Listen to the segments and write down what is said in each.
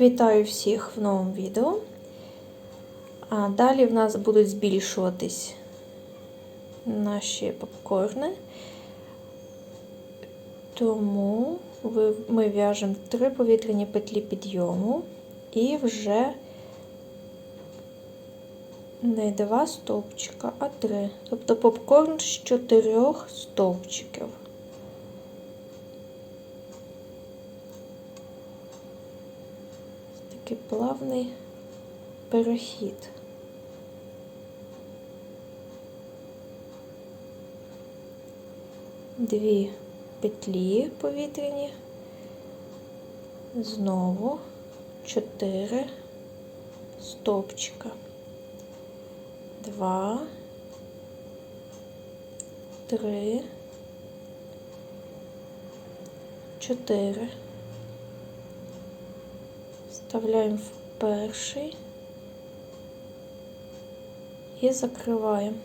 Вітаю всіх в новому відео. А далі в нас будуть збільшуватись наші попкорни. Тому ми в'яжемо три повітряні петлі підйому і вже не два стовпчика, а три. Тобто попкорн з чотирьох стовпчиків. Такий плавний перехід. Дві петлі повітряні, знову чотири стовпчика. Два, три, чотири. Вставляємо в перший і закриваємо.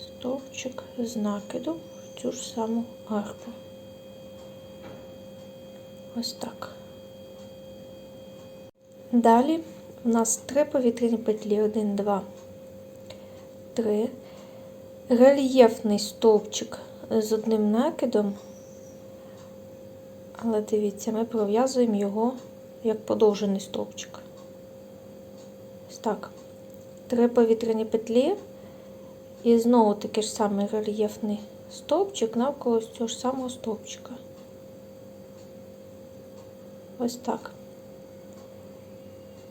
Стовпчик з накиду в цю ж саму арку. Ось так. Далі у нас три повітряні петлі, один, два, три. Рельєфний стовпчик з одним накидом, але дивіться, ми пров'язуємо його як подовжений стовпчик. Ось так. Три повітряні петлі і знову такий ж самий рельєфний стовпчик навколо цього ж самого стовпчика. Ось так.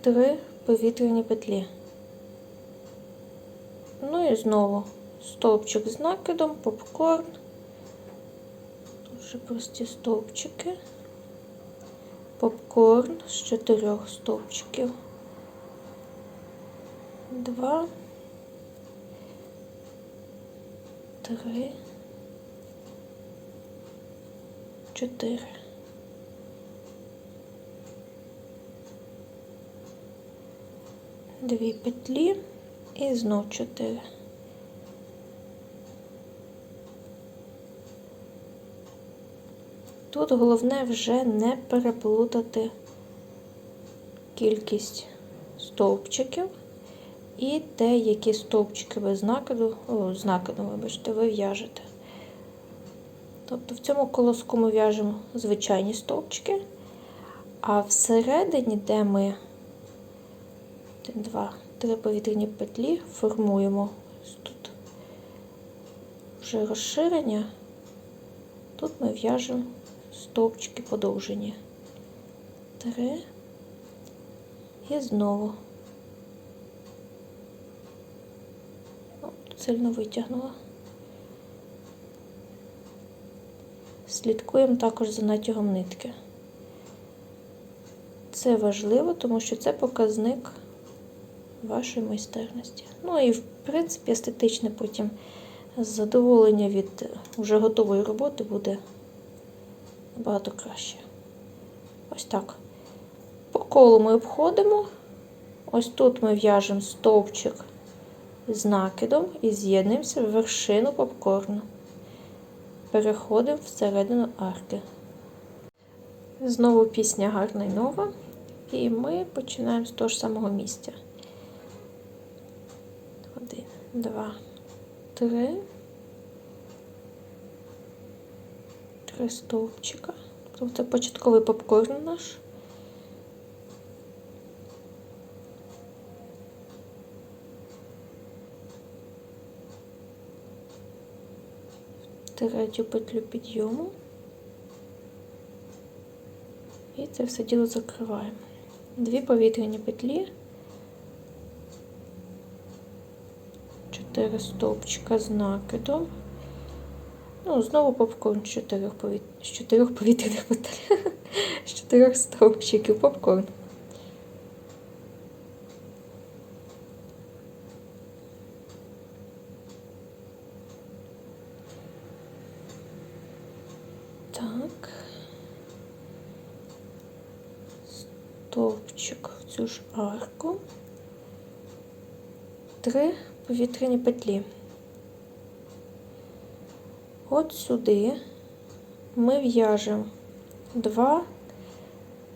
Три повітряні петлі. Ну і знову стовпчик з накидом, попкорн. Дуже прості стовпчики. Попкорн з чотирьох стовпчиків. Два. Три. Чотири. Дві петлі і знов чотири. Тут головне вже не переплутати кількість стовпчиків і те, які стовпчики ви з накиду, о, з вибачте, ви в'яжете. Тобто в цьому колоску ми в'яжемо звичайні стовпчики, а всередині, де ми один, два, три повітряні петлі формуємо тут вже розширення, тут ми в'яжемо стовпчики подовжені. Три і знову. Сильно витягнула. Слідкуємо також за натягом нитки. Це важливо, тому що це показник вашої майстерності. Ну і, в принципі, естетичне потім задоволення від вже готової роботи буде набагато краще. Ось так. По колу ми обходимо. Ось тут ми в'яжемо стовпчик з накидом і з'єднуємося в вершину попкорну. Переходимо всередину арки. Знову пісня гарна і нова. І ми починаємо з того ж самого місця. Один, два, три. Три стовпчика. Тобто початковий попкорн наш. Третю петлю підйому. І це все діло закриваємо. Дві повітряні петлі, чотири стовпчика з накидом. Ну, знову попкорн з чотирьох, повіт... з чотирьох повітряних петель. з чотирьох стовпчиків попкорн. Так. Стовпчик в цю ж арку. Три повітряні петлі. От сюди ми в'яжемо два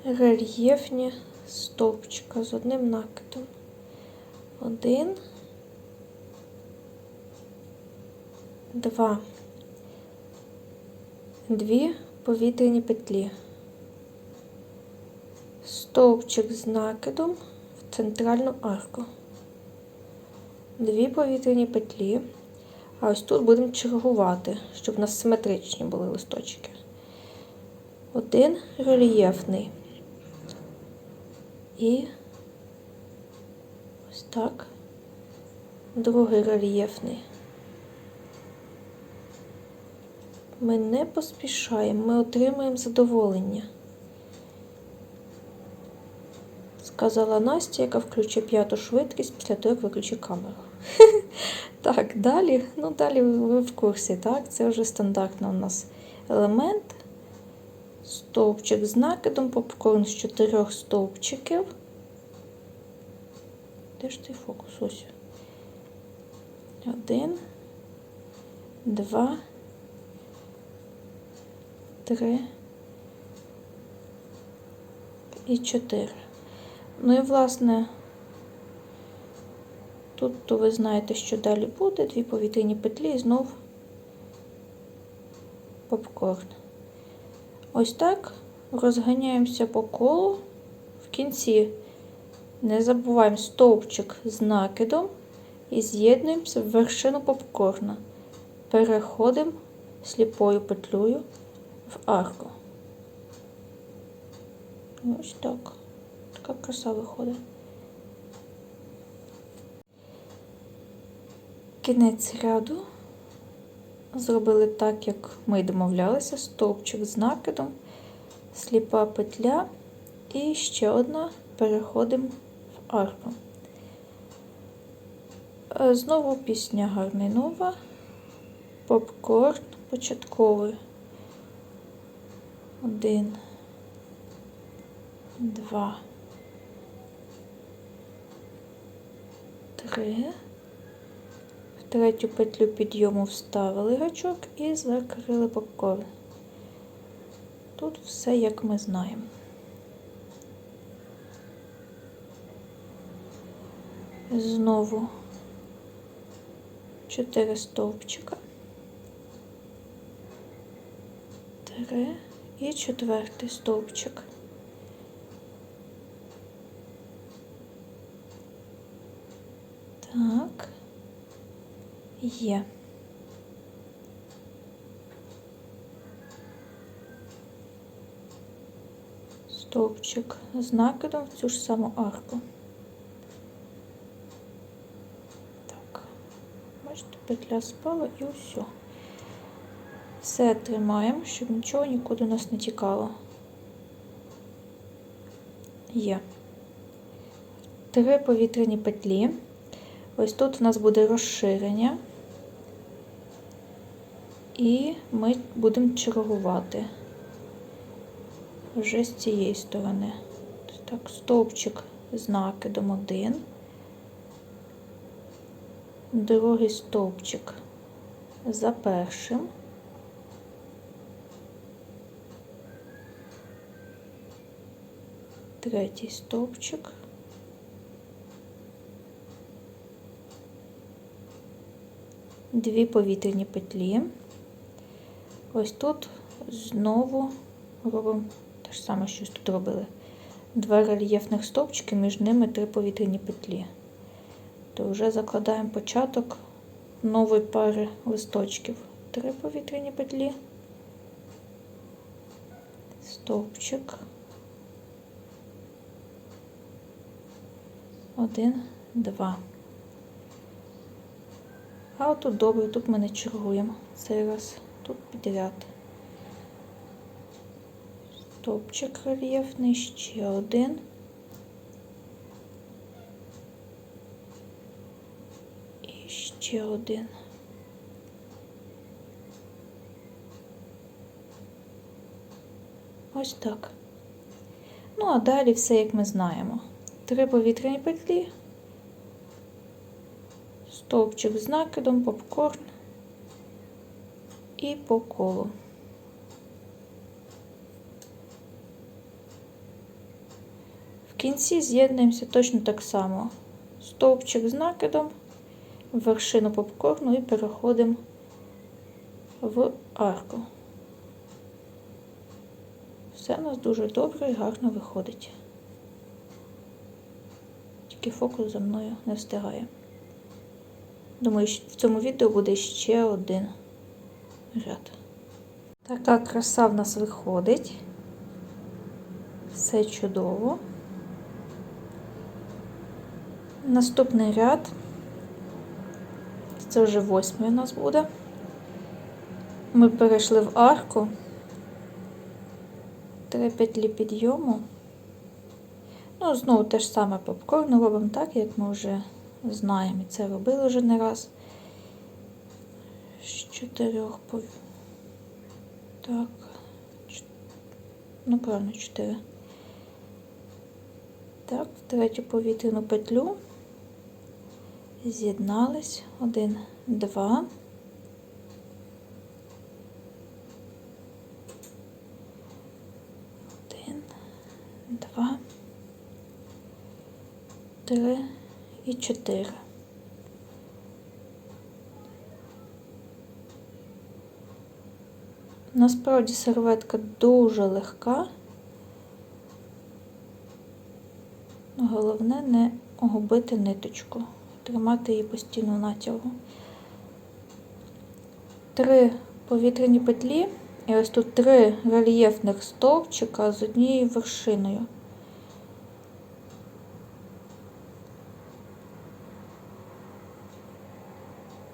рельєфні стовпчика з одним накидом. Один, два, дві повітряні петлі. Стовпчик з накидом в центральну арку. Дві повітряні петлі. А ось тут будемо чергувати, щоб у нас симетричні були листочки. Один рельєфний. І ось так. Другий рельєфний. Ми не поспішаємо, ми отримаємо задоволення. Сказала Настя, яка включить п'яту швидкість після того, як виключить камеру. Так, далі, ну далі ви в курсі, так? Це вже стандартний у нас елемент. Стовпчик з накидом, попкорн з чотирьох стовпчиків. Де ж цей фокус? Ось. Один, два, три і чотири. Ну і власне. Тут то ви знаєте, що далі буде, дві повітряні петлі і знов попкорн. Ось так розганяємося по колу. В кінці не забуваємо стовпчик з накидом і з'єднуємося в вершину попкорна. Переходимо сліпою петлею в арку. Ось так. Така краса виходить. Кінець ряду зробили так, як ми домовлялися, стовпчик з накидом, сліпа петля і ще одна переходимо в арку. Е, Знову пісня гарний нова, попкорн початковий. Один, два, три. Третю петлю підйому вставили гачок і закрили попкорн. Тут все як ми знаємо. Знову 4 стовпчика. Три і четвертий стовпчик. Так. Є. Стовпчик з накидом в цю ж саму арку. Так, бачите, петля спала і все. Все тримаємо, щоб нічого нікуди у нас не тікало. Є. Три повітряні петлі. Ось тут у нас буде розширення, і ми будемо чергувати вже з цієї сторони. Так, стовпчик з накидом один, другий стовпчик за першим. Третій стовпчик. Дві повітряні петлі. Ось тут знову робимо те ж саме, що тут робили. Два рельєфних стовпчики, між ними три повітряні петлі. То вже закладаємо початок нової пари листочків. Три повітряні петлі, стовпчик. Один, два. А отут добре, тут ми не чергуємо цей раз, тут підряд. Стопчик рельєфний, ще один. І ще один. Ось так. Ну, а далі все, як ми знаємо. Три повітряні петлі, стовпчик з накидом, попкорн і по колу. В кінці з'єднуємося точно так само. Стовпчик з накидом, вершину попкорну і переходимо в арку. Все у нас дуже добре і гарно виходить. Тільки фокус за мною не встигає. Думаю, в цьому відео буде ще один ряд. Така краса в нас виходить. Все чудово. Наступний ряд. Це вже восьмий у нас буде. Ми перейшли в арку. Три петлі підйому. Ну, знову те ж саме попкорн робимо так, як ми вже знаємо. І це робили вже не раз. З чотирьох. Так. Ну, правильно, чотири. Так, в третю повітряну петлю. З'єднались. Один, два. Один, два, три і чотири. Насправді серветка дуже легка. Головне не губити ниточку, тримати її постійно натягу. Три повітряні петлі і ось тут три рельєфних стовпчика з однією вершиною.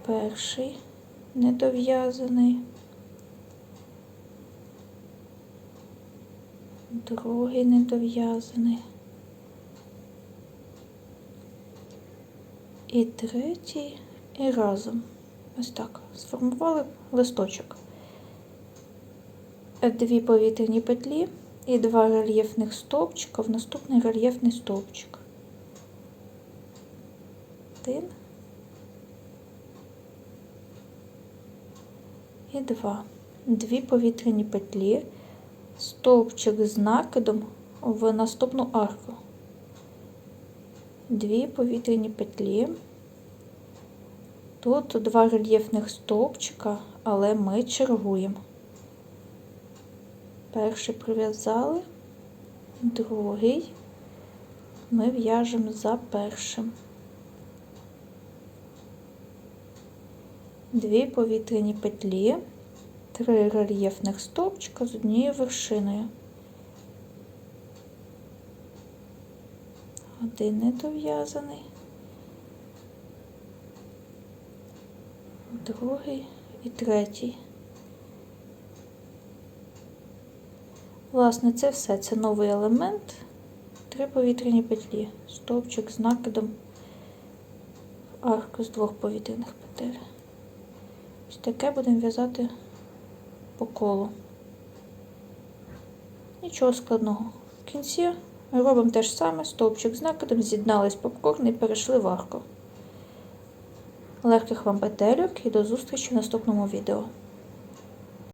Перший недов'язаний. Другий недов'язаний. І третій, і разом. Ось так. Сформували листочок. Дві повітряні петлі і два рельєфних стовпчика в наступний рельєфний стовпчик. Один. І два. Дві повітряні петлі, стовпчик з накидом в наступну арку. Дві повітряні петлі. Тут два рельєфних стовпчика, але ми чергуємо. Перший прив'язали, другий ми в'яжемо за першим. Дві повітряні петлі, три рельєфних стовпчика з однією вершиною. Один недов'язаний, другий і третій. Власне, це все. Це новий елемент. Три повітряні петлі. Стовпчик з накидом арку з двох повітряних петель. Ось таке будемо в'язати по колу. Нічого складного. В кінці робимо те ж саме, стовпчик з накидом, з'єднались попкорн і перейшли в арку. Легких вам петельок і до зустрічі в наступному відео.